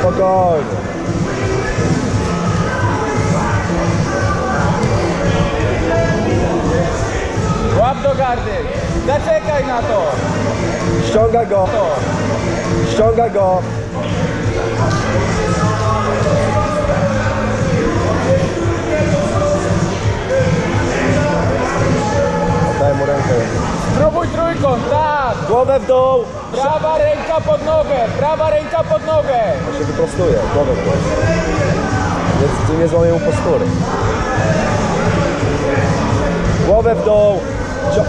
Spokojnie. Łap do gardy. Zaczekaj na to. Ściąga go. Ściąga go. Głowę w dół. Prawa ręka pod nogę, prawa ręka pod nogę. Ja się wyprostuję. Głowę w dół. Więc nie złamię mu postury. Głowę w dół. Cio-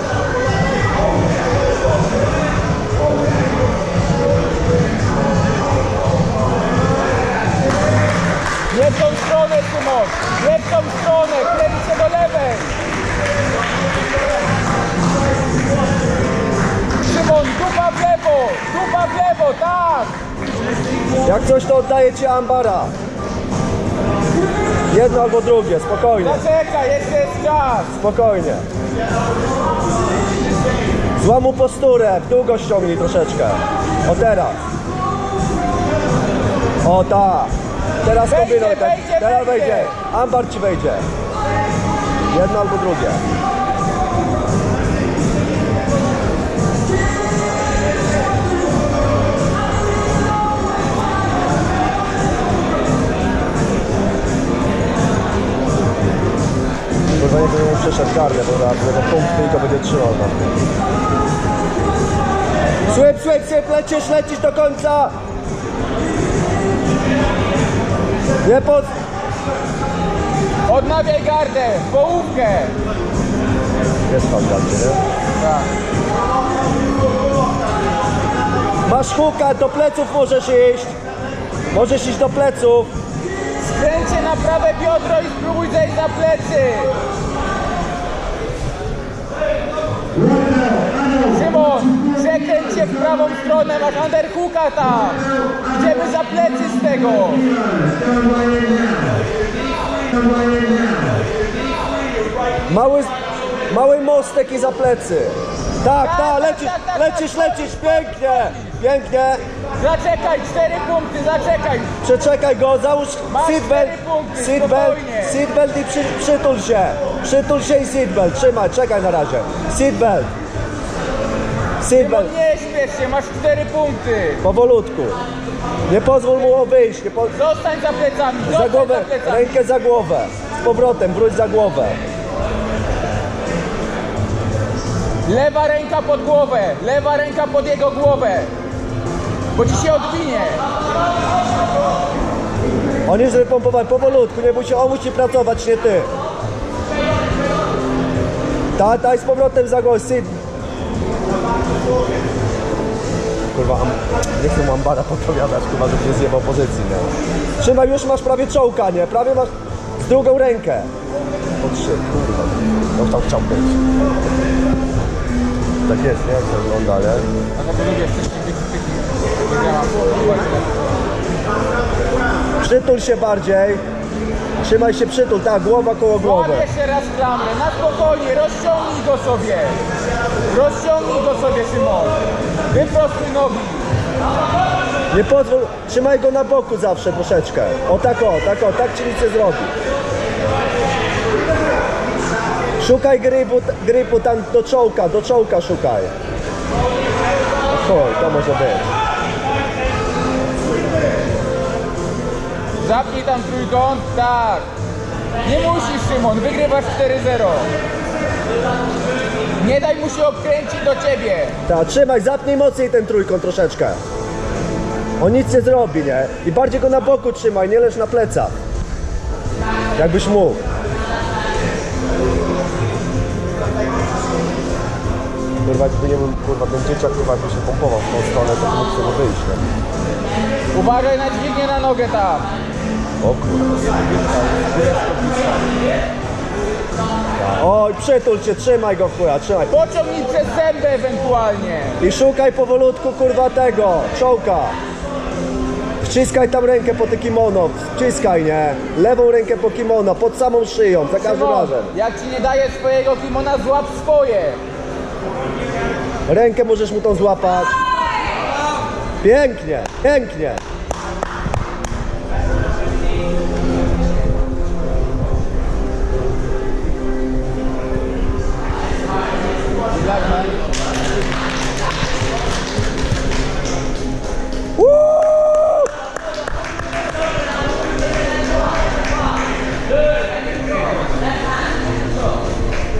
coś to oddaję ci ambara. Jedno albo drugie, spokojnie, Zaczekaj, jeszcze jest czas! spokojnie. Złam mu posturę, w dół go ściągnij troszeczkę. O teraz. O tak. Teraz Wejdzie, kombinuj. tak. wejdzie, Teraz wejdzie. wejdzie. Ambar ci wejdzie. Jedno albo drugie. Przeszedł gardę, bo zaraz tego punktu i to będzie trzymał tam. Słyp, słyp, słyp, lecisz, lecisz do końca! Nie pod... Odnawiaj gardę, połówkę! Jest tam gardzie, nie? Tak. Masz huka, do pleców możesz iść. Możesz iść do pleców. Skręć się na prawe biodro i spróbuj zejść na plecy! Szymon, przekręć się w prawą stronę, masz underhooka tam! Idziemy za plecy z tego! Mały, mały mostek i za plecy. Tak, Tak, tak, tak, lecisz, tak, lecisz, lecisz, pięknie, pięknie. Zaczekaj, cztery punkty, zaczekaj! Przeczekaj go, załóż Masz seatbelt, cztery punkty, seatbelt, spokojnie. seatbelt i przy, przytul się. Przytul się i seatbelt, trzymaj, czekaj na razie. Seatbelt. Seatbelt, nie śpiesz się, masz cztery punkty! powolutku. Nie pozwól mu wyjść, nie po... Zostań za plecami, za zostań głowę, za plecami! rękę za głowę. Z powrotem, wróć za głowę. Lewa ręka pod głowę, lewa ręka pod jego głowę. Bo ci się odwinie. On jest wypompowany powolutku, nie się, on musi pracować, nie ty. Ta, daj z powrotem za głowę. Kurwa, nie chcę mu ambara podpowiadać, kurwa, żeby nie zjebał pozycji, nie? Trzymaj, już masz prawie czołka, nie? Prawie masz z drugą rękę. O trzy, kurwa, no tam chciał być. Tak jest, nie? Jak to wygląda, nie? Przytul się bardziej. Trzymaj się przytul, tak, głowa koło Łap głowy. jeszcze raz klamrę, na spokojnie, rozciągnij go sobie. Rozciągnij go sobie, Szymon. Wyprostuj nogi. Nie pozwól, trzymaj go na boku zawsze troszeczkę. O tak o, tak o, tak ci nic nie zrobi. Szukaj grypu, grypu tam do czołka, do czołka szukaj. O chuj, to może być. Zapnij tam trójkąt, tak. Nie musisz, Szymon, wygrywasz 4-0. Nie daj mu się obkręcić do ciebie. Tak, trzymaj, zapnij mocniej ten trójkąt troszeczkę. On nic nie zrobi, nie? I bardziej go na boku trzymaj, nie leż na plecach. Jakbyś mógł. Kurwa, gdyby nie był, kurwa, ten dzieciak, kurwa, jakby się pompował w tą stronę, to by mógł sobie wyjść, nie? Uważaj na dźwignię na nogę tam. O kurwa. Oj, przytul się, trzymaj go chuja, trzymaj. Pociągnij przez zęby ewentualnie. I szukaj powolutku, kurwa, tego, czołka. Wciskaj tam rękę po te kimono, wciskaj, nie? Lewą rękę po kimono, pod samą szyją, za każdym Szymon, razem. jak ci nie daje swojego kimona, złap swoje. Rękę możesz mu tą złapać. Pięknie, pięknie.